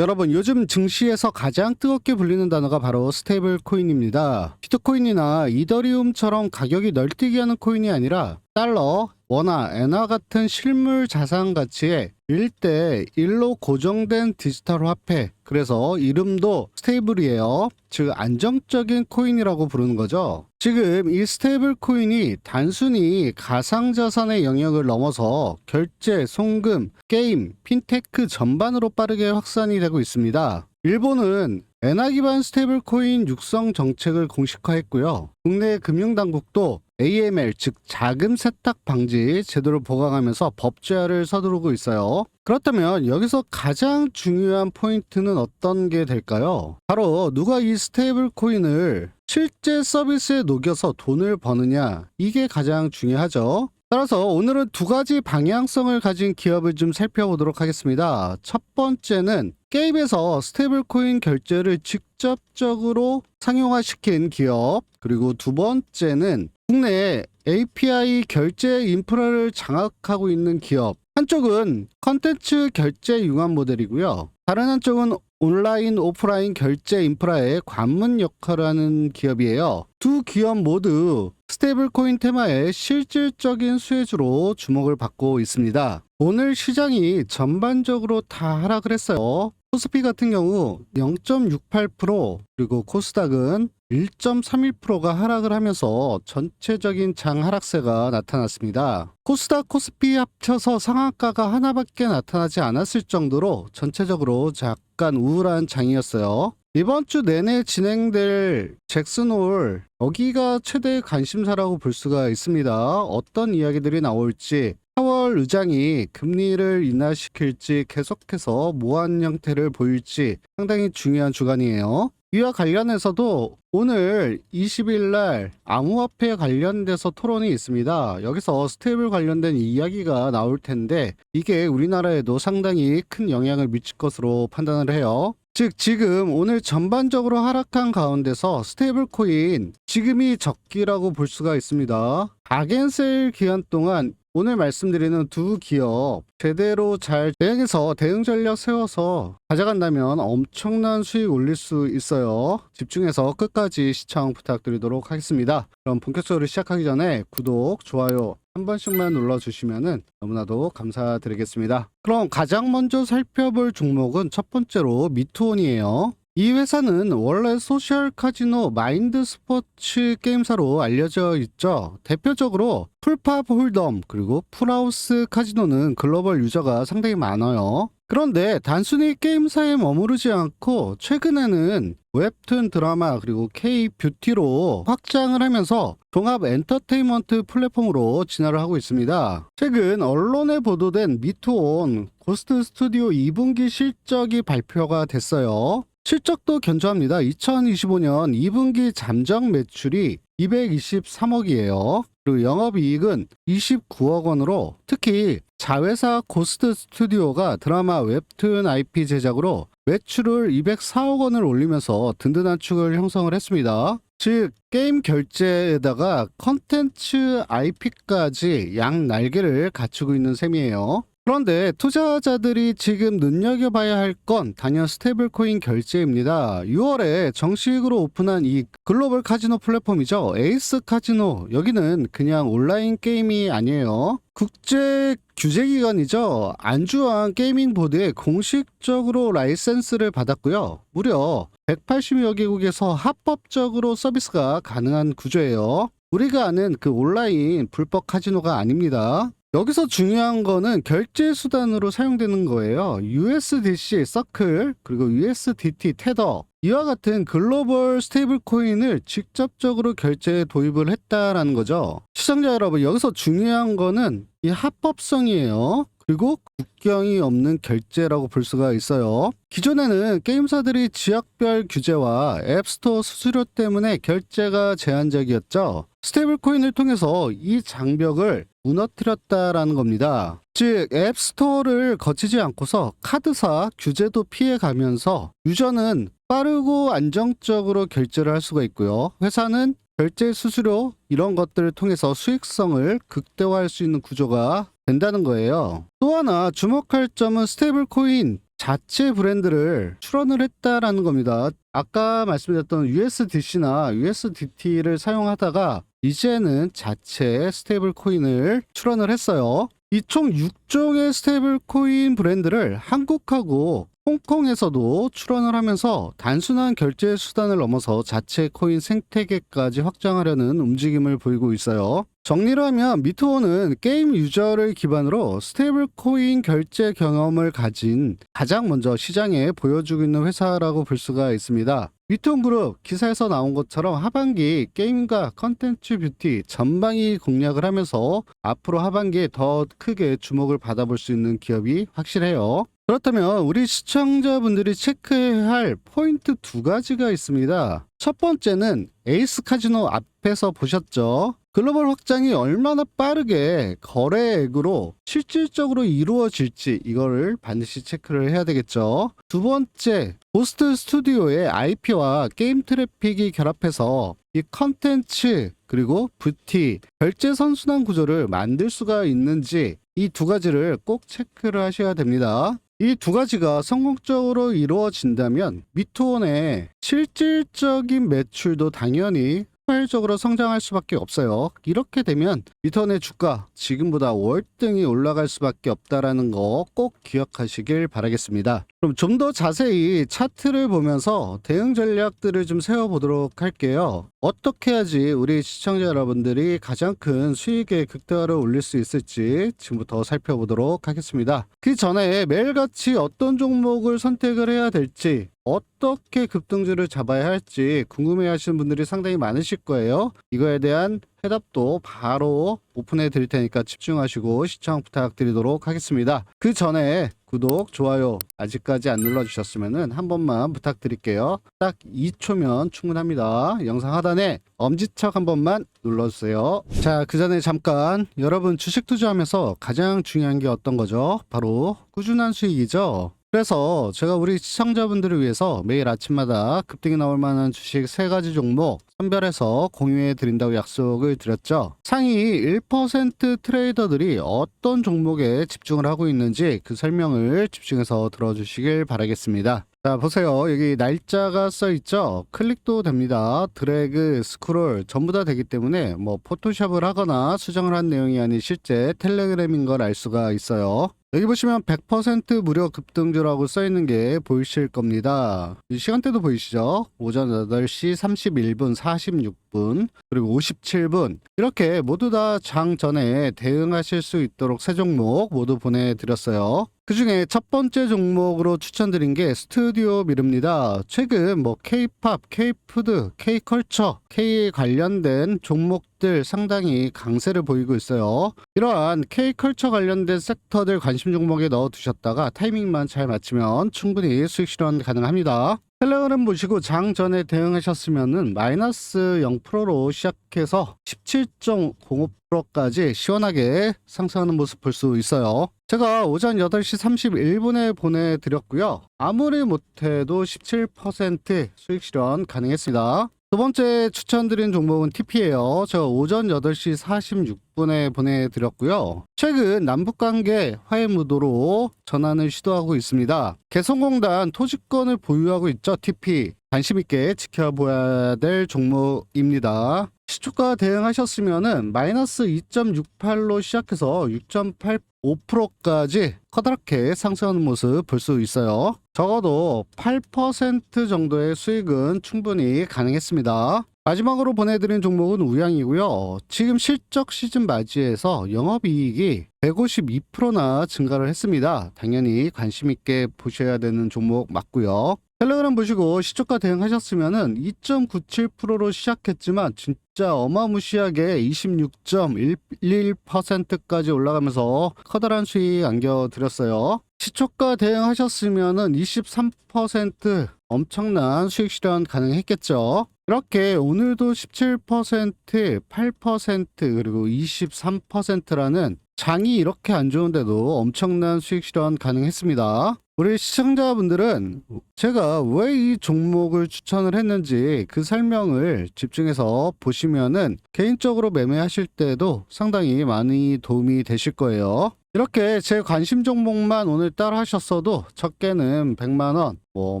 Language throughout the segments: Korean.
여러분 요즘 증시에서 가장 뜨겁게 불리는 단어가 바로 스테이블 코인입니다. 비트코인이나 이더리움처럼 가격이 널뛰기 하는 코인이 아니라 달러, 원화, 엔화 같은 실물 자산 가치의 1대 1로 고정된 디지털 화폐. 그래서 이름도 스테이블이에요. 즉 안정적인 코인이라고 부르는 거죠. 지금 이 스테이블 코인이 단순히 가상 자산의 영역을 넘어서 결제, 송금, 게임, 핀테크 전반으로 빠르게 확산이 되고 있습니다. 일본은 엔화 기반 스테이블 코인 육성 정책을 공식화했고요. 국내 금융당국도 AML 즉 자금 세탁 방지 제도를 보강하면서 법제화를 서두르고 있어요. 그렇다면 여기서 가장 중요한 포인트는 어떤 게 될까요? 바로 누가 이 스테이블 코인을 실제 서비스에 녹여서 돈을 버느냐 이게 가장 중요하죠. 따라서 오늘은 두 가지 방향성을 가진 기업을 좀 살펴보도록 하겠습니다. 첫 번째는 게임에서 스테이블 코인 결제를 직접적으로 상용화시킨 기업, 그리고 두 번째는 국내 API 결제 인프라를 장악하고 있는 기업. 한쪽은 컨텐츠 결제 융합 모델이고요. 다른 한쪽은 온라인, 오프라인 결제 인프라의 관문 역할을 하는 기업이에요. 두 기업 모두 스테이블 코인 테마의 실질적인 수혜주로 주목을 받고 있습니다. 오늘 시장이 전반적으로 다 하락을 했어요. 코스피 같은 경우 0.68% 그리고 코스닥은 1.31%가 하락을 하면서 전체적인 장 하락세가 나타났습니다. 코스닥, 코스피 합쳐서 상한가가 하나밖에 나타나지 않았을 정도로 전체적으로 약간 우울한 장이었어요. 이번 주 내내 진행될 잭슨홀 여기가 최대 관심사라고 볼 수가 있습니다. 어떤 이야기들이 나올지 파월 의장이 금리를 인하시킬지 계속해서 모한 형태를 보일지 상당히 중요한 주간이에요. 이와 관련해서도 오늘 20일 날 암호화폐 관련돼서 토론이 있습니다. 여기서 스테이블 관련된 이야기가 나올 텐데 이게 우리나라에도 상당히 큰 영향을 미칠 것으로 판단을 해요. 즉 지금 오늘 전반적으로 하락한 가운데서 스테이블 코인 지금이 적기라고 볼 수가 있습니다. 아겐셀 기간 동안 오늘 말씀드리는 두 기업 제대로 잘 대응해서 대응 전략 세워서 가져간다면 엄청난 수익 올릴 수 있어요. 집중해서 끝까지 시청 부탁드리도록 하겠습니다. 그럼 본격적으로 시작하기 전에 구독, 좋아요 한 번씩만 눌러주시면 너무나도 감사드리겠습니다. 그럼 가장 먼저 살펴볼 종목은 첫 번째로 미투온이에요. 이 회사는 원래 소셜 카지노 마인드 스포츠 게임사로 알려져 있죠. 대표적으로 풀팝 홀덤 그리고 풀하우스 카지노는 글로벌 유저가 상당히 많아요. 그런데 단순히 게임사에 머무르지 않고 최근에는 웹툰 드라마 그리고 K 뷰티로 확장을 하면서 종합 엔터테인먼트 플랫폼으로 진화를 하고 있습니다. 최근 언론에 보도된 미투온 고스트 스튜디오 2분기 실적이 발표가 됐어요. 실적도 견조합니다. 2025년 2분기 잠정 매출이 223억이에요. 그리고 영업이익은 29억 원으로 특히 자회사 고스트 스튜디오가 드라마 웹툰 IP 제작으로 매출을 204억 원을 올리면서 든든한 축을 형성을 했습니다. 즉 게임 결제에다가 컨텐츠 IP까지 양 날개를 갖추고 있는 셈이에요. 그런데 투자자들이 지금 눈여겨봐야 할 건 단연 스테이블 코인 결제입니다. 6월에 정식으로 오픈한 이 글로벌 카지노 플랫폼이죠. 에이스 카지노. 여기는 그냥 온라인 게임이 아니에요. 국제 규제 기관이죠. 안주한 게이밍 보드에 공식적으로 라이센스를 받았고요. 무려 180여 개국에서 합법적으로 서비스가 가능한 구조예요. 우리가 아는 그 온라인 불법 카지노가 아닙니다. 여기서 중요한 거는 결제 수단으로 사용되는 거예요. USDC 서클 그리고 USDT 테더 이와 같은 글로벌 스테이블 코인을 직접적으로 결제에 도입을 했다라는 거죠. 시청자 여러분 여기서 중요한 거는 이 합법성이에요. 그리고 국경이 없는 결제라고 볼 수가 있어요. 기존에는 게임사들이 지역별 규제와 앱스토어 수수료 때문에 결제가 제한적이었죠. 스테이블 코인을 통해서 이 장벽을 무너뜨렸다라는 겁니다. 즉 앱스토어를 거치지 않고서 카드사 규제도 피해가면서 유저는 빠르고 안정적으로 결제를 할 수가 있고요. 회사는 결제 수수료 이런 것들을 통해서 수익성을 극대화할 수 있는 구조가 된다는 거예요. 또 하나 주목할 점은 스테이블 코인 자체 브랜드를 출원을 했다라는 겁니다. 아까 말씀드렸던 USDC나 USDT를 사용하다가 이제는 자체 스테이블 코인을 출원을 했어요. 이 총 6종의 스테이블 코인 브랜드를 한국하고 홍콩에서도 출원을 하면서 단순한 결제 수단을 넘어서 자체 코인 생태계까지 확장하려는 움직임을 보이고 있어요. 정리를 하면 미토는 게임 유저를 기반으로 스테이블 코인 결제 경험을 가진 가장 먼저 시장에 보여주고 있는 회사라고 볼 수가 있습니다. 위톤 그룹 기사에서 나온 것처럼 하반기 게임과 컨텐츠 뷰티 전방위 공략을 하면서 앞으로 하반기에 더 크게 주목을 받아볼 수 있는 기업이 확실해요. 그렇다면 우리 시청자분들이 체크해야 할 포인트 두 가지가 있습니다. 첫 번째는 에이스 카지노 앞에서 보셨죠? 글로벌 확장이 얼마나 빠르게 거래액으로 실질적으로 이루어질지 이거를 반드시 체크를 해야 되겠죠. 두 번째, 고스트 스튜디오의 IP와 게임 트래픽이 결합해서 이 컨텐츠 그리고 뷰티, 결제 선순환 구조를 만들 수가 있는지 이 두 가지를 꼭 체크를 하셔야 됩니다. 이두 가지가 성공적으로 이루어진다면 미투온의 실질적인 매출도 당연히 폭발적으로 성장할 수밖에 없어요. 이렇게 되면 미턴의 주가 지금보다 월등히 올라갈 수밖에 없다라는 거 꼭 기억하시길 바라겠습니다. 그럼 좀 더 자세히 차트를 보면서 대응 전략들을 좀 세워보도록 할게요. 어떻게 해야지 우리 시청자 여러분들이 가장 큰 수익의 극대화를 올릴 수 있을지 지금부터 살펴보도록 하겠습니다. 그 전에 매일같이 어떤 종목을 선택을 해야 될지 어떻게 급등주를 잡아야 할지 궁금해 하시는 분들이 상당히 많으실 거예요. 이거에 대한 해답도 바로 오픈해 드릴 테니까 집중하시고 시청 부탁드리도록 하겠습니다. 그 전에 구독, 좋아요 아직까지 안 눌러주셨으면 한 번만 부탁드릴게요. 딱 2초면 충분합니다. 영상 하단에 엄지척 한 번만 눌러주세요. 자, 그 전에 잠깐 여러분 주식 투자하면서 가장 중요한 게 어떤 거죠? 바로 꾸준한 수익이죠. 그래서 제가 우리 시청자분들을 위해서 매일 아침마다 급등이 나올 만한 주식 세 가지 종목 선별해서 공유해 드린다고 약속을 드렸죠. 상위 1% 트레이더들이 어떤 종목에 집중을 하고 있는지 그 설명을 집중해서 들어주시길 바라겠습니다. 자, 보세요. 여기 날짜가 써 있죠? 클릭도 됩니다. 드래그, 스크롤 전부 다 되기 때문에 뭐 포토샵을 하거나 수정을 한 내용이 아닌 실제 텔레그램인 걸 알 수가 있어요. 여기 보시면 100% 무료 급등주라고 써 있는 게 보이실 겁니다. 이 시간대도 보이시죠? 오전 8시 31분 46분 그리고 57분 이렇게 모두 다 장 전에 대응하실 수 있도록 세 종목 모두 보내드렸어요. 그 중에 첫 번째 종목으로 추천드린 게 스튜디오 미르입니다. 최근 뭐 K-팝, K-푸드, K-컬처, K에 관련된 종목 들 상당히 강세를 보이고 있어요. 이러한 K-컬처 관련된 섹터들 관심 종목에 넣어 두셨다가 타이밍만 잘 맞추면 충분히 수익 실현 가능합니다. 텔레그램 보시고 장 전에 대응하셨으면은 마이너스 0%로 시작해서 17.05%까지 시원하게 상승하는 모습 볼 수 있어요. 제가 오전 8시 31분에 보내드렸고요. 아무리 못해도 17% 수익 실현 가능했습니다. 두 번째 추천드린 종목은 TP예요. 저 오전 8시 46분에 보내드렸고요. 최근 남북관계 화해 무도로 전환을 시도하고 있습니다. 개성공단 토지권을 보유하고 있죠. TP. 관심 있게 지켜봐야 될 종목입니다. 시초가 대응하셨으면은 마이너스 2.68로 시작해서 6.85%까지 커다랗게 상승하는 모습 볼 수 있어요. 적어도 8% 정도의 수익은 충분히 가능했습니다. 마지막으로 보내드린 종목은 우양이고요. 지금 실적 시즌 맞이해서 영업이익이 152%나 증가를 했습니다. 당연히 관심 있게 보셔야 되는 종목 맞고요. 텔레그램 보시고 시초가 대응하셨으면은 2.97%로 시작했지만 진짜 어마무시하게 26.11%까지 올라가면서 커다란 수익 안겨드렸어요. 시초가 대응하셨으면은 23% 엄청난 수익 실현 가능했겠죠. 이렇게 오늘도 17%, 8% 그리고 23%라는 장이 이렇게 안 좋은데도 엄청난 수익 실현 가능했습니다. 우리 시청자분들은 제가 왜 이 종목을 추천을 했는지 그 설명을 집중해서 보시면은 개인적으로 매매하실 때도 상당히 많이 도움이 되실 거예요. 이렇게 제 관심 종목만 오늘 따라 하셨어도 적게는 100만원, 뭐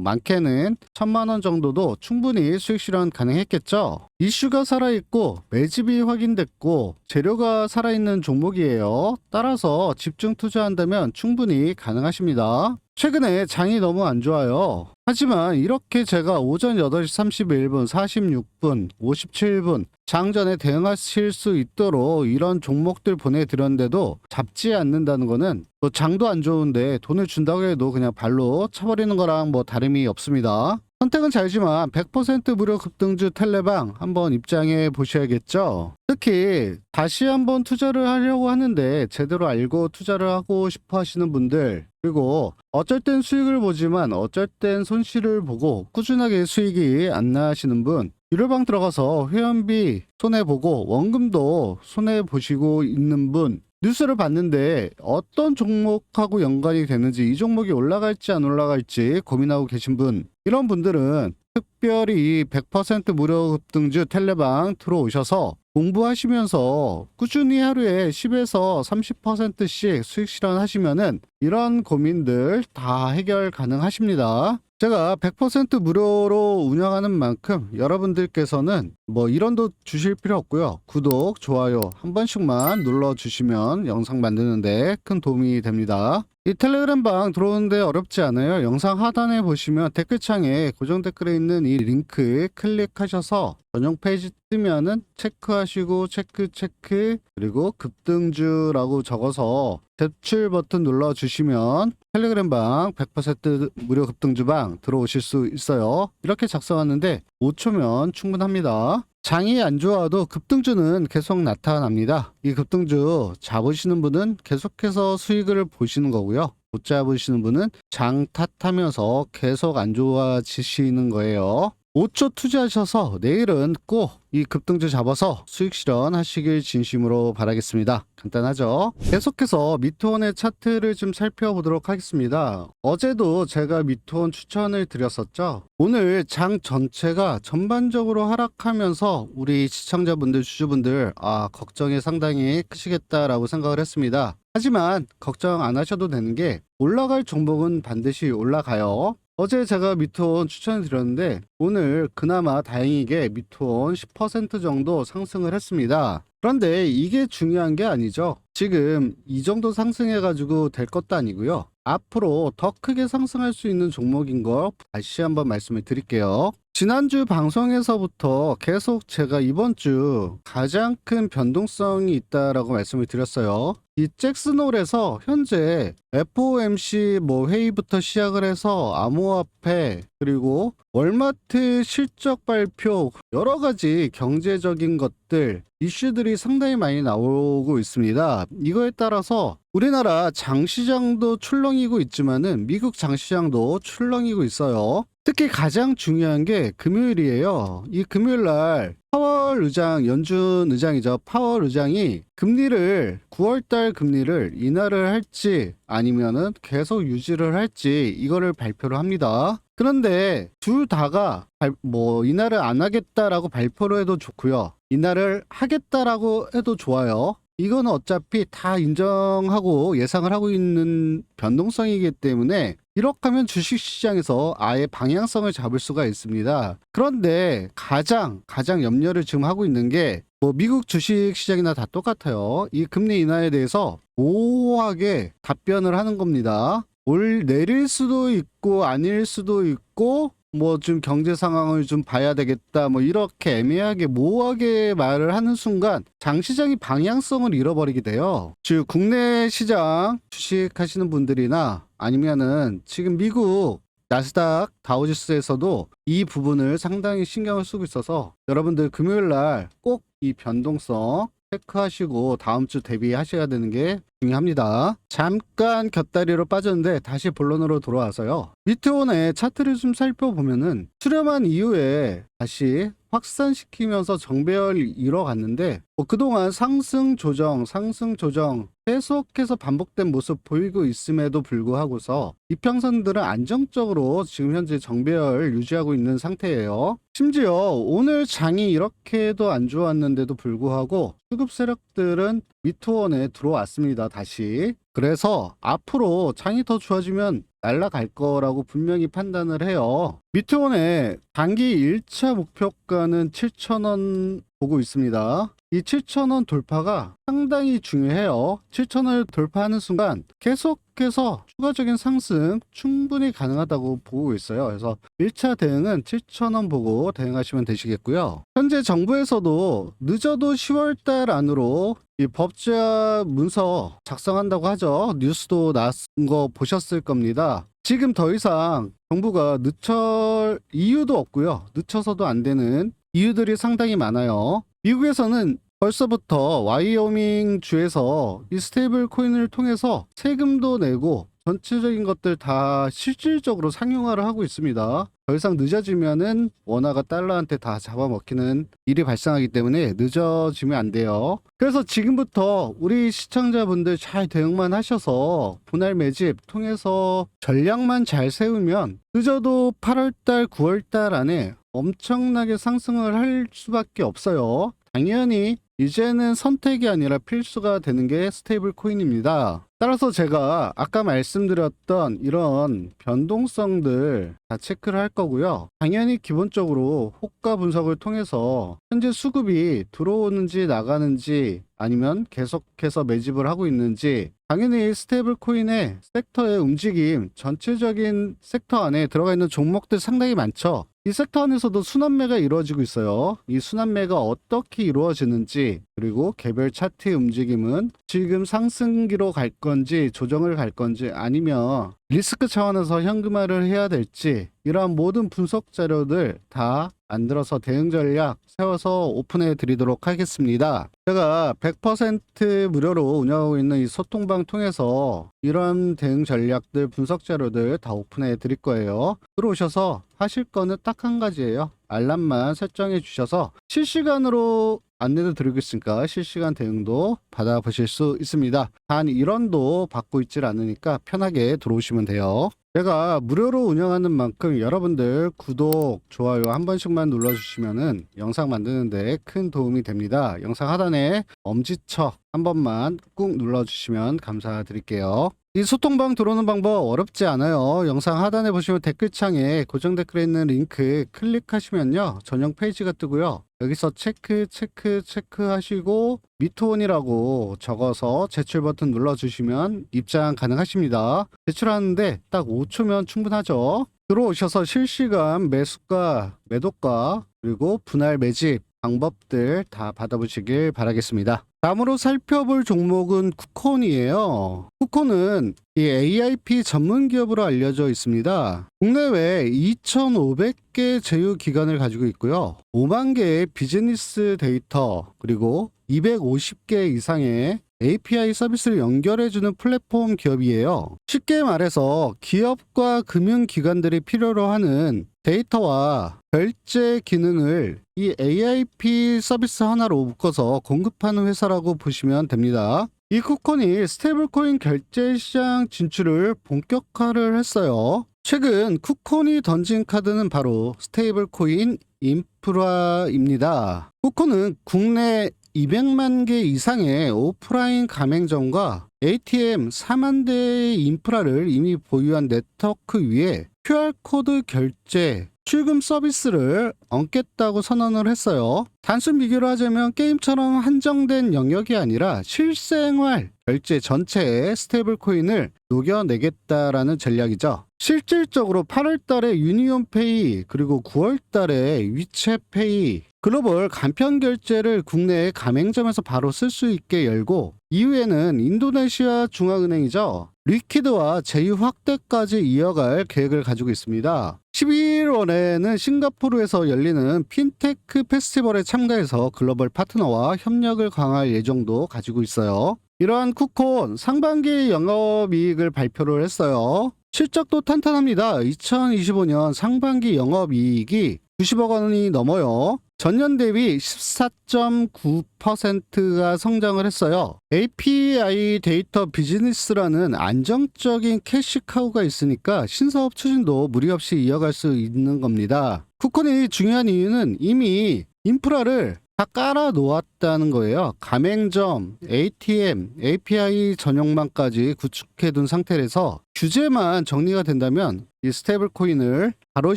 많게는 1000만원 정도도 충분히 수익 실현 가능했겠죠. 이슈가 살아있고 매집이 확인됐고 재료가 살아있는 종목이에요. 따라서 집중 투자한다면 충분히 가능하십니다. 최근에 장이 너무 안 좋아요. 하지만 이렇게 제가 오전 8시 31분, 46분, 57분 장전에 대응하실 수 있도록 이런 종목들 보내드렸는데도 잡지 않는다는 거는 뭐 장도 안 좋은데 돈을 준다고 해도 그냥 발로 쳐버리는 거랑 뭐 다름이 없습니다. 선택은 잘지만 100% 무료 급등주 텔레방 한번 입장해 보셔야겠죠. 특히 다시 한번 투자를 하려고 하는데 제대로 알고 투자를 하고 싶어 하시는 분들 그리고 어쩔 땐 수익을 보지만 어쩔 땐 손실을 보고 꾸준하게 수익이 안 나시는 분 유료방 들어가서 회원비 손해보고 원금도 손해보시고 있는 분 뉴스를 봤는데 어떤 종목하고 연관이 되는지 이 종목이 올라갈지 안 올라갈지 고민하고 계신 분 이런 분들은 특별히 100% 무료 급등주 텔레방 들어오셔서 공부하시면서 꾸준히 하루에 10에서 30%씩 수익 실현하시면은 이런 고민들 다 해결 가능하십니다. 제가 100% 무료로 운영하는 만큼 여러분들께서는 뭐 이런 도 주실 필요 없고요. 구독, 좋아요 한 번씩만 눌러 주시면 영상 만드는데 큰 도움이 됩니다. 이 텔레그램 방 들어오는데 어렵지 않아요. 영상 하단에 보시면 댓글창에 고정 댓글에 있는 이 링크 클릭하셔서 전용 페이지 뜨면은 체크하시고 체크 체크 그리고 급등주라고 적어서 제출 버튼 눌러 주시면 텔레그램 방 100% 무료 급등주 방 들어오실 수 있어요. 이렇게 작성하는데 5초면 충분합니다. 장이 안 좋아도 급등주는 계속 나타납니다. 이 급등주 잡으시는 분은 계속해서 수익을 보시는 거고요. 못 잡으시는 분은 장 탓하면서 계속 안 좋아지시는 거예요. 5초 투자하셔서 내일은 꼭 이 급등주 잡아서 수익 실현하시길 진심으로 바라겠습니다. 간단하죠? 계속해서 미트원의 차트를 좀 살펴보도록 하겠습니다. 어제도 제가 미트원 추천을 드렸었죠. 오늘 장 전체가 전반적으로 하락하면서 우리 시청자분들, 주주분들 아 걱정이 상당히 크시겠다라고 생각을 했습니다. 하지만 걱정 안 하셔도 되는 게 올라갈 종목은 반드시 올라가요. 어제 제가 미트원 추천을 드렸는데 오늘 그나마 다행히게 미트원 10% 정도 상승을 했습니다. 그런데 이게 중요한 게 아니죠. 지금 이 정도 상승해가지고 될 것도 아니고요. 앞으로 더 크게 상승할 수 있는 종목인 거 다시 한번 말씀을 드릴게요. 지난주 방송에서부터 계속 제가 이번 주 가장 큰 변동성이 있다라고 말씀을 드렸어요. 이 잭슨홀에서 현재 FOMC 뭐 회의부터 시작을 해서 암호화폐 그리고 월마트 실적 발표 여러 가지 경제적인 것들 이슈들이 상당히 많이 나오고 있습니다. 이거에 따라서 우리나라 장시장도 출렁이고 있지만은 미국 장시장도 출렁이고 있어요. 특히 가장 중요한 게 금요일이에요. 이 금요일 날 파월 의장, 연준 의장이죠. 파월 의장이 금리를 9월달 금리를 인하를 할지 아니면은 계속 유지를 할지 이거를 발표를 합니다. 그런데 둘 다가 발- 뭐 인하를 안 하겠다라고 발표를 해도 좋고요. 인하를 하겠다라고 해도 좋아요. 이거는 어차피 다 인정하고 예상을 하고 있는 변동성이기 때문에 이렇게 하면 주식시장에서 아예 방향성을 잡을 수가 있습니다. 그런데 가장 가장 염려를 지금 하고 있는 게 뭐 미국 주식시장이나 다 똑같아요. 이 금리 인하에 대해서 모호하게 답변을 하는 겁니다. 올 내릴 수도 있고 아닐 수도 있고 뭐 좀 경제 상황을 좀 봐야 되겠다 뭐 이렇게 애매하게 모호하게 말을 하는 순간 장 시장이 방향성을 잃어버리게 돼요. 즉 국내 시장 주식하시는 분들이나 아니면은 지금 미국 나스닥 다우지수에서도 이 부분을 상당히 신경을 쓰고 있어서 여러분들 금요일 날 꼭 이 변동성 체크하시고 다음 주 대비하셔야 되는 게 중요합니다. 잠깐 곁다리로 빠졌는데 다시 본론으로 돌아와서요. 미트온의 차트를 좀 살펴보면은 수렴한 이후에 다시 확산시키면서 정배열 이뤄갔는데 뭐 그동안 상승 조정, 상승 조정 계속해서 반복된 모습 보이고 있음에도 불구하고서 이평선들은 안정적으로 지금 현재 정배열 유지하고 있는 상태예요. 심지어 오늘 장이 이렇게도 안 좋았는데도 불구하고 수급 세력들은 미투원에 들어왔습니다. 다시. 그래서 앞으로 장이 더 좋아지면 날아갈 거라고 분명히 판단을 해요. 미투원의 단기 1차 목표가는 7,000원 보고 있습니다. 이 7,000원 돌파가 상당히 중요해요. 7,000원을 돌파하는 순간 계속해서 추가적인 상승 충분히 가능하다고 보고 있어요. 그래서 1차 대응은 7,000원 보고 대응하시면 되시겠고요. 현재 정부에서도 늦어도 10월 달 안으로 이 법제화 문서 작성한다고 하죠. 뉴스도 나온 거 보셨을 겁니다. 지금 더 이상 정부가 늦출 이유도 없고요. 늦춰서도 안 되는 이유들이 상당히 많아요. 미국에서는 벌써부터 와이오밍 주에서 이 스테이블 코인을 통해서 세금도 내고 전체적인 것들 다 실질적으로 상용화를 하고 있습니다. 더 이상 늦어지면은 원화가 달러한테 다 잡아먹히는 일이 발생하기 때문에 늦어지면 안 돼요. 그래서 지금부터 우리 시청자분들 잘 대응만 하셔서 분할 매집 통해서 전략만 잘 세우면 늦어도 8월달, 9월달 안에 엄청나게 상승을 할 수밖에 없어요. 당연히 이제는 선택이 아니라 필수가 되는 게 스테이블 코인입니다. 따라서 제가 아까 말씀드렸던 이런 변동성들 다 체크를 할 거고요. 당연히 기본적으로 호가 분석을 통해서 현재 수급이 들어오는지 나가는지 아니면 계속해서 매집을 하고 있는지 당연히 스테이블 코인의 섹터의 움직임 전체적인 섹터 안에 들어가 있는 종목들 상당히 많죠. 이 섹터 안에서도 순환매가 이루어지고 있어요. 이 순환매가 어떻게 이루어지는지 그리고 개별 차트의 움직임은 지금 상승기로 갈 건지 조정을 갈 건지 아니면 리스크 차원에서 현금화를 해야 될지 이러한 모든 분석 자료들 다 만들어서 대응 전략 세워서 오픈해 드리도록 하겠습니다. 제가 100% 무료로 운영하고 있는 이 소통방 통해서 이런 대응 전략들 분석 자료들 다 오픈해 드릴 거예요. 들어오셔서 하실 거는 딱 한 가지예요. 알람만 설정해 주셔서 실시간으로 안내도 드리고 있으니까 실시간 대응도 받아보실 수 있습니다. 단 1원도 받고 있질 않으니까 편하게 들어오시면 돼요. 제가 무료로 운영하는 만큼 여러분들 구독, 좋아요 한 번씩만 눌러주시면은 영상 만드는데 큰 도움이 됩니다. 영상 하단에 엄지척 한 번만 꾹 눌러주시면 감사드릴게요. 이 소통방 들어오는 방법 어렵지 않아요. 영상 하단에 보시면 댓글창에 고정 댓글에 있는 링크 클릭하시면요. 전용 페이지가 뜨고요. 여기서 체크 체크 체크 하시고 미투온이라고 적어서 제출 버튼 눌러주시면 입장 가능하십니다. 제출하는데 딱 5초면 충분하죠. 들어오셔서 실시간 매수가 매도가 그리고 분할 매집 방법들 다 받아보시길 바라겠습니다. 다음으로 살펴볼 종목은 쿠콘이에요. 쿠콘은 이 AIP 전문 기업으로 알려져 있습니다. 국내외 2,500개 제휴 기관을 가지고 있고요. 5만 개의 비즈니스 데이터 그리고 250개 이상의 API 서비스를 연결해주는 플랫폼 기업이에요. 쉽게 말해서 기업과 금융기관들이 필요로 하는 데이터와 결제 기능을 이 AIP 서비스 하나로 묶어서 공급하는 회사라고 보시면 됩니다. 이 쿠콘이 스테이블코인 결제 시장 진출을 본격화를 했어요. 최근 쿠콘이 던진 카드는 바로 스테이블코인 인프라입니다. 쿠콘은 국내 200만 개 이상의 오프라인 가맹점과 ATM 4만 대의 인프라를 이미 보유한 네트워크 위에 QR코드 결제, 출금 서비스를 얹겠다고 선언을 했어요. 단순 비교를 하자면 게임처럼 한정된 영역이 아니라 실생활 결제 전체에 스테이블 코인을 녹여내겠다라는 전략이죠. 실질적으로 8월 달에 유니온페이 그리고 9월 달에 위챗페이 글로벌 간편 결제를 국내 가맹점에서 바로 쓸 수 있게 열고 이후에는 인도네시아 중앙은행이죠. 리퀴드와 제휴 확대까지 이어갈 계획을 가지고 있습니다. 11월에는 싱가포르에서 열리는 핀테크 페스티벌에 참가해서 글로벌 파트너와 협력을 강화할 예정도 가지고 있어요. 이러한 쿠콘 상반기 영업이익을 발표를 했어요. 실적도 탄탄합니다. 2025년 상반기 영업이익이 90억 원이 넘어요. 전년 대비 14.9%가 성장을 했어요. API 데이터 비즈니스라는 안정적인 캐시카우가 있으니까 신사업 추진도 무리 없이 이어갈 수 있는 겁니다. 쿠콘이 중요한 이유는 이미 인프라를 다 깔아 놓았다는 거예요. 가맹점, ATM, API 전용망까지 구축해 둔 상태라서 규제만 정리가 된다면 이 스테이블 코인을 바로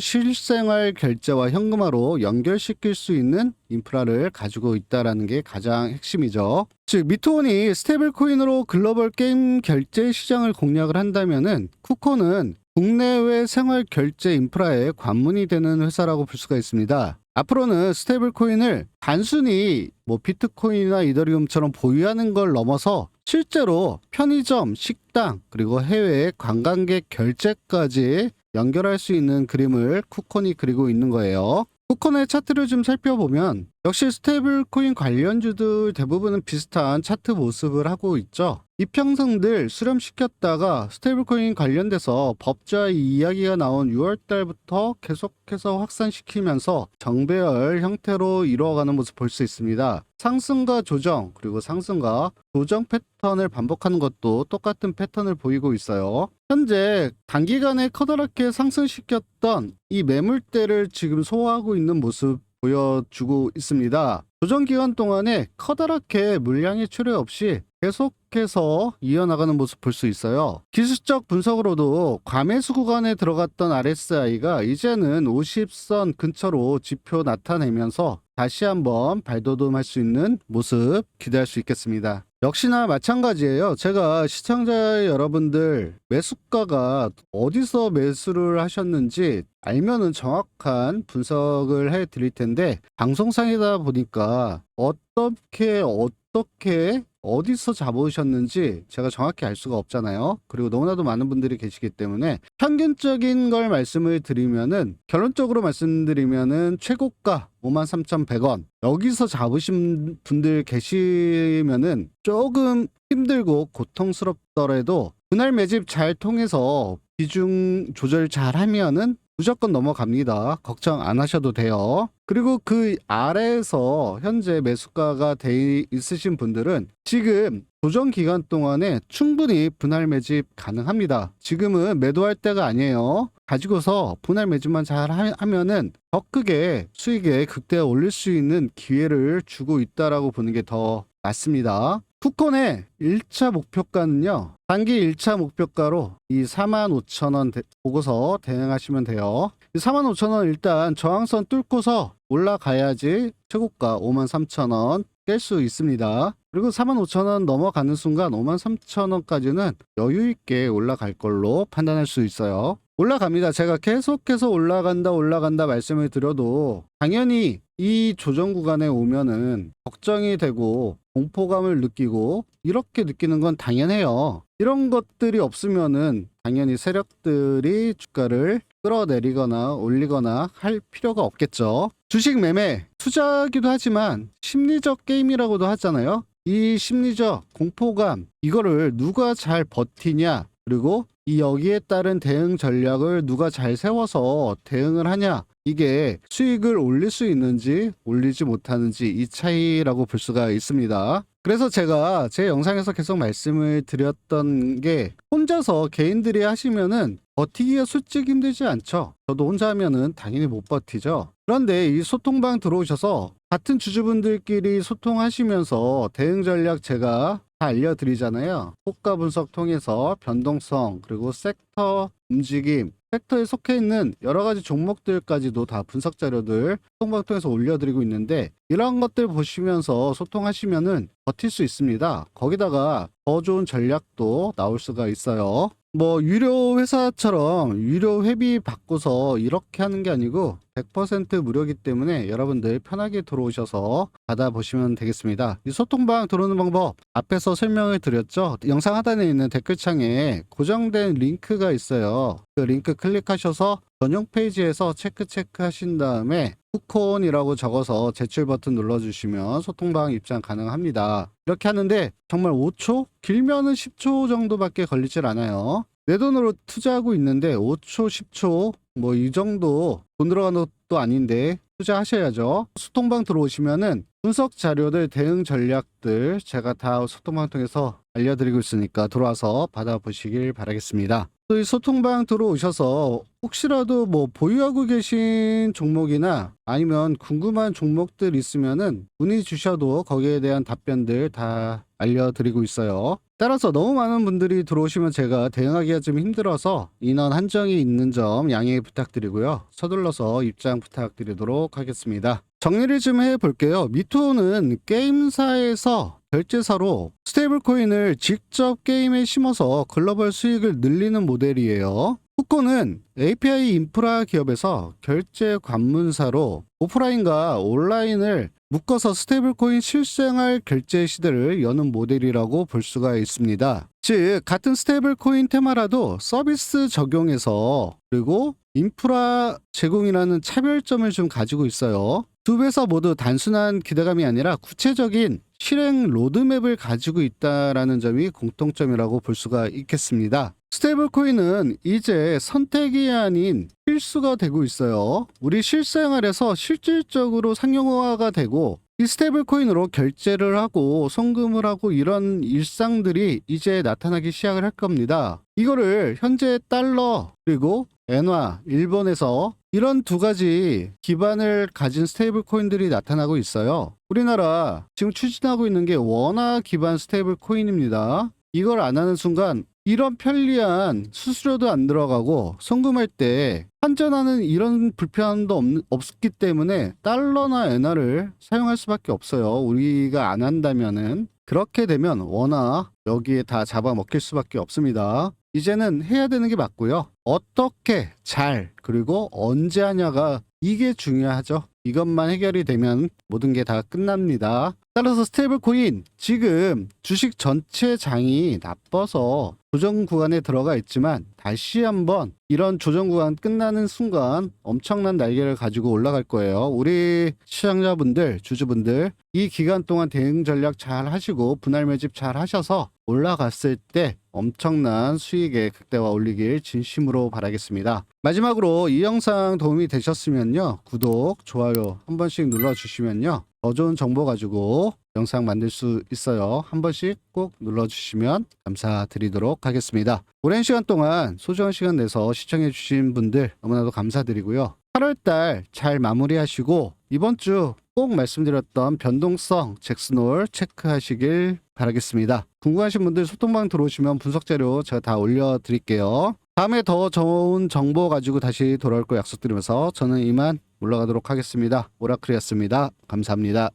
실생활 결제와 현금화로 연결시킬 수 있는 인프라를 가지고 있다라는 게 가장 핵심이죠. 즉 미토온이 스테이블 코인으로 글로벌 게임 결제 시장을 공략을 한다면은 쿠콘은 국내외 생활 결제 인프라의 관문이 되는 회사라고 볼 수가 있습니다. 앞으로는 스테이블 코인을 단순히 뭐 비트코인이나 이더리움처럼 보유하는 걸 넘어서 실제로 편의점, 식당, 그리고 해외 관광객 결제까지 연결할 수 있는 그림을 쿠콘이 그리고 있는 거예요. 쿠콘의 차트를 좀 살펴보면 역시 스테이블 코인 관련주들 대부분은 비슷한 차트 모습을 하고 있죠. 이평선들 수렴시켰다가 스테이블 코인 관련돼서 법자 이야기가 나온 6월 달부터 계속해서 확산시키면서 정배열 형태로 이루어가는 모습 볼 수 있습니다. 상승과 조정 그리고 상승과 조정 패턴을 반복하는 것도 똑같은 패턴을 보이고 있어요. 현재 단기간에 커다랗게 상승시켰던 이 매물대를 지금 소화하고 있는 모습 보여주고 있습니다. 조정 기간 동안에 커다랗게 물량의 출회 없이 계속 해서 이어나가는 모습 볼 수 있어요. 기술적 분석으로도 과매수 구간에 들어갔던 RSI가 이제는 50선 근처로 지표 나타내면서 다시 한번 발돋움할 수 있는 모습 기대할 수 있겠습니다. 역시나 마찬가지예요. 제가 시청자 여러분들 매수가가 어디서 매수를 하셨는지 알면은 정확한 분석을 해 드릴 텐데 방송상이다 보니까 어떻게 어 떻게 어디서 잡으셨는지 제가 정확히 알 수가 없잖아요. 그리고 너무나도 많은 분들이 계시기 때문에 평균적인 걸 말씀을 드리면은 결론적으로 말씀드리면은 최고가 53,100원 여기서 잡으신 분들 계시면은 조금 힘들고 고통스럽더라도 분할 매집 잘 통해서 비중 조절 잘 하면은 무조건 넘어갑니다. 걱정 안 하셔도 돼요. 그리고 그 아래에서 현재 매수가가 돼 있으신 분들은 지금 조정 기간 동안에 충분히 분할 매집 가능합니다. 지금은 매도할 때가 아니에요. 가지고서 분할 매집만 잘 하- 하면은 더 크게 수익에 극대화 올릴 수 있는 기회를 주고 있다라고 보는 게 더 맞습니다. 쿠콘의 1차 목표가는요. 단기 1차 목표가로 이 45,000원 보고서 대응하시면 돼요. 이 45,000원 일단 저항선 뚫고서 올라가야지 최고가 53,000원 깰 수 있습니다. 그리고 45,000원 넘어가는 순간 53,000원까지는 여유 있게 올라갈 걸로 판단할 수 있어요. 올라갑니다. 제가 계속해서 올라간다 올라간다 말씀을 드려도 당연히 이 조정 구간에 오면은 걱정이 되고 공포감을 느끼고 이렇게 느끼는 건 당연해요. 이런 것들이 없으면은 당연히 세력들이 주가를 끌어내리거나 올리거나 할 필요가 없겠죠. 주식 매매 투자기도 하지만 심리적 게임이라고도 하잖아요. 이 심리적 공포감 이거를 누가 잘 버티냐 그리고 이 여기에 따른 대응 전략을 누가 잘 세워서 대응을 하냐 이게 수익을 올릴 수 있는지 올리지 못하는지 이 차이라고 볼 수가 있습니다. 그래서 제가 제 영상에서 계속 말씀을 드렸던 게 혼자서 개인들이 하시면은 버티기가 솔직히 힘들지 않죠. 저도 혼자 하면은 당연히 못 버티죠. 그런데 이 소통방 들어오셔서 같은 주주분들끼리 소통하시면서 대응 전략 제가 다 알려드리잖아요. 호가 분석 통해서 변동성 그리고 섹터 움직임 섹터에 속해 있는 여러 가지 종목들까지도 다 분석 자료들 소통방 통해서 올려드리고 있는데 이런 것들 보시면서 소통하시면은 버틸 수 있습니다. 거기다가 더 좋은 전략도 나올 수가 있어요. 뭐 유료 회사처럼 유료 회비 받고서 이렇게 하는 게 아니고 100% 무료이기 때문에 여러분들 편하게 들어오셔서 받아보시면 되겠습니다. 이 소통방 들어오는 방법 앞에서 설명을 드렸죠. 영상 하단에 있는 댓글창에 고정된 링크가 있어요. 그 링크 클릭하셔서 전용 페이지에서 체크 체크 하신 다음에 쿠콘이라고 적어서 제출 버튼 눌러주시면 소통방 입장 가능합니다. 이렇게 하는데 정말 5초? 길면은 10초 정도밖에 걸리질 않아요. 내 돈으로 투자하고 있는데 5초, 10초 뭐 이 정도 돈 들어가는 것도 아닌데 투자하셔야죠. 소통방 들어오시면은 분석 자료들, 대응 전략들 제가 다 소통방 통해서 알려드리고 있으니까 들어와서 받아보시길 바라겠습니다. 또 이 소통방 들어오셔서 혹시라도 뭐 보유하고 계신 종목이나 아니면 궁금한 종목들 있으면은 문의 주셔도 거기에 대한 답변들 다 알려드리고 있어요. 따라서 너무 많은 분들이 들어오시면 제가 대응하기가 좀 힘들어서 인원 한정이 있는 점 양해 부탁드리고요. 서둘러서 입장 부탁드리도록 하겠습니다. 정리를 좀 해볼게요. 미토는 게임사에서 결제사로 스테이블 코인을 직접 게임에 심어서 글로벌 수익을 늘리는 모델이에요. 후코는 API 인프라 기업에서 결제 관문사로 오프라인과 온라인을 묶어서 스테이블 코인 실생활 결제 시대를 여는 모델이라고 볼 수가 있습니다. 즉, 같은 스테이블 코인 테마라도 서비스 적용해서 그리고 인프라 제공이라는 차별점을 좀 가지고 있어요. 두 회사 모두 단순한 기대감이 아니라 구체적인 실행 로드맵을 가지고 있다라는 점이 공통점이라고 볼 수가 있겠습니다. 스테이블 코인은 이제 선택이 아닌 필수가 되고 있어요. 우리 실생활에서 실질적으로 상용화가 되고 이 스테이블 코인으로 결제를 하고 송금을 하고 이런 일상들이 이제 나타나기 시작을 할 겁니다. 이거를 현재 달러 그리고 엔화 일본에서 이런 두 가지 기반을 가진 스테이블 코인들이 나타나고 있어요. 우리나라 지금 추진하고 있는 게 원화 기반 스테이블 코인입니다. 이걸 안 하는 순간 이런 편리한 수수료도 안 들어가고 송금할 때 환전하는 이런 불편함도 없, 없기 때문에 달러나 엔화를 사용할 수밖에 없어요. 우리가 안 한다면은 그렇게 되면 원화 여기에 다 잡아먹힐 수밖에 없습니다. 이제는 해야 되는 게 맞고요. 어떻게 잘 그리고 언제 하냐가 이게 중요하죠. 이것만 해결이 되면 모든 게 다 끝납니다. 따라서 스테이블 코인 지금 주식 전체 장이 나빠서 조정 구간에 들어가 있지만 다시 한번 이런 조정 구간 끝나는 순간 엄청난 날개를 가지고 올라갈 거예요. 우리 시청자분들, 주주분들 이 기간 동안 대응 전략 잘 하시고 분할 매집 잘 하셔서 올라갔을 때 엄청난 수익의 극대화 올리길 진심으로 바라겠습니다. 마지막으로 이 영상 도움이 되셨으면요. 구독, 좋아요 한 번씩 눌러주시면요. 더 좋은 정보 가지고 영상 만들 수 있어요. 한 번씩 꼭 눌러주시면 감사드리도록 하겠습니다. 오랜 시간 동안 소중한 시간 내서 시청해주신 분들 너무나도 감사드리고요. 8월달 잘 마무리하시고 이번 주 꼭 말씀드렸던 변동성 잭스놀 체크하시길 바라겠습니다. 궁금하신 분들 소통방 들어오시면 분석 자료 제가 다 올려드릴게요. 다음에 더 좋은 정보 가지고 다시 돌아올 거 약속드리면서 저는 이만 올라가도록 하겠습니다. 오라클이었습니다. 감사합니다.